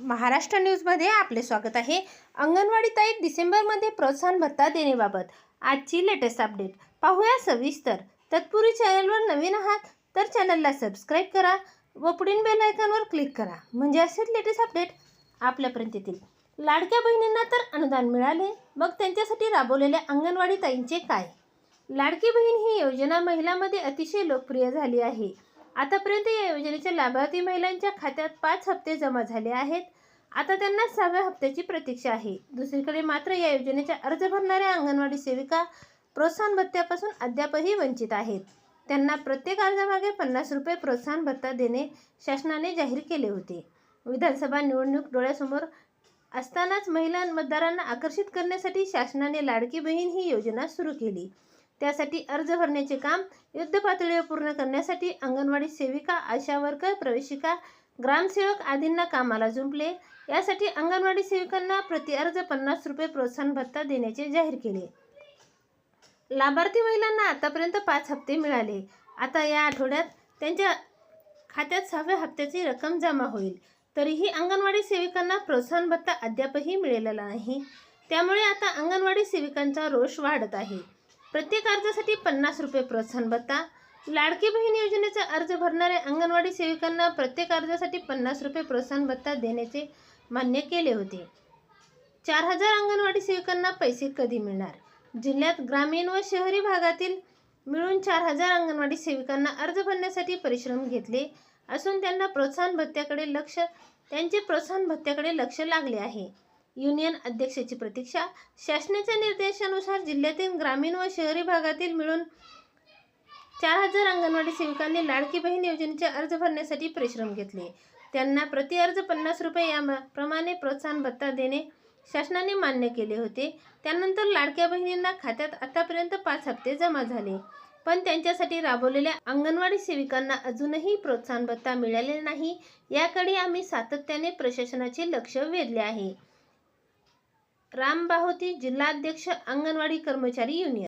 महाराष्ट्र न्यूजमध्ये आपले स्वागत आहे. अंगणवाडी ताई डिसेंबरमध्ये प्रोत्साहन भत्ता देण्याबाबत आजची लेटेस्ट अपडेट पाहूया सविस्तर. तत्पूर्वी चॅनलवर नवीन आहात तर चॅनलला सबस्क्राईब करा व पुढील बेल आयकॉनवर क्लिक करा. म्हणजे असेच लेटेस्ट अपडेट आपल्यापर्यंत येतील. लाडक्या बहिणींना तर अनुदान मिळाले. मग त्यांच्यासाठी राबवलेल्या अंगणवाडी ताईंचे काय? लाडकी बहीण ही योजना महिलांमध्ये अतिशय लोकप्रिय झाली आहे. आतापर्यंत या योजनेच्या लाभार्थी महिलांच्या खात्यात पाच हप्ते जमा झाले आहेत. आता त्यांना सहाव्या हप्त्याची प्रतीक्षा आहे. दुसरीकडे मात्र या योजनेचा अर्ज भरणाऱ्या अंगणवाडी सेविका प्रोत्साहन भत्त्यापासून अद्यापही वंचित आहेत. त्यांना प्रत्येक अर्जामागे पन्नास रुपये प्रोत्साहन भत्ता देणे शासनाने जाहीर केले होते. विधानसभा निवडणूक डोळ्यासमोर असतानाच महिला मतदारांना आकर्षित करण्यासाठी शासनाने लाडकी बहीण ही योजना सुरू केली. त्यासाठी अर्ज भरण्याचे काम युद्ध पातळीवर पूर्ण करण्यासाठी अंगणवाडी सेविका आशा वर्कर प्रवेशिका ग्रामसेवक आदींना कामाला जुंपले. यासाठी अंगणवाडी सेविकांना प्रति अर्ज पन्नास रुपये प्रोत्साहन भत्ता देण्याचे जाहीर केले. लाभार्थी महिलांना आतापर्यंत पाच हप्ते मिळाले. आता या आठवड्यात त्यांच्या खात्यात सहाव्या हप्त्याची रक्कम जमा होईल. तरीही अंगणवाडी सेविकांना प्रोत्साहन भत्ता अद्यापही मिळालेला नाही. त्यामुळे आता अंगणवाडी सेविकांचा रोष वाढत आहे. प्रत्येक अर्जासाठी पन्नास रुपये प्रोत्साहन भत्ता. लाडकी बहीण योजनेचा अर्ज भरणाऱ्या अंगणवाडी सेविकांना प्रत्येक अर्जासाठी पन्नास रुपये प्रोत्साहन भत्ता देण्याचे मान्य केले होते. चार हजार अंगणवाडी सेविकांना पैसे कधी मिळणार? जिल्ह्यात ग्रामीण व शहरी भागातील मिळून चार हजार अंगणवाडी सेविकांना अर्ज भरण्यासाठी परिश्रम घेतले असून त्यांना प्रोत्साहन भत्त्याकडे लक्ष त्यांचे प्रोत्साहन भत्त्याकडे लक्ष लागले आहे. युनियन अध्यक्षाची प्रतीक्षा. शासनाच्या निर्देशानुसार जिल्ह्यातील ग्रामीण व शहरी भागातील मिळून चार हजार अंगणवाडी सेविकांनी लाडकी बहीण योजनेचे अर्ज भरण्यासाठी परिश्रम घेतले. त्यांना प्रति अर्ज पन्नास रुपये या प्रमाणे प्रोत्साहन भत्ता देणे शासनाने मान्य केले होते. त्यानंतर लाडक्या बहिणींना खात्यात आतापर्यंत पाच हप्ते जमा झाले. पण त्यांच्यासाठी राबवलेल्या अंगणवाडी सेविकांना अजूनही प्रोत्साहन भत्ता मिळाले नाही. याकडे आम्ही सातत्याने प्रशासनाचे लक्ष वेधले आहे. रामबाहोती जिल्हाध्यक्ष अंगणवाडी कर्मचारी युनियन.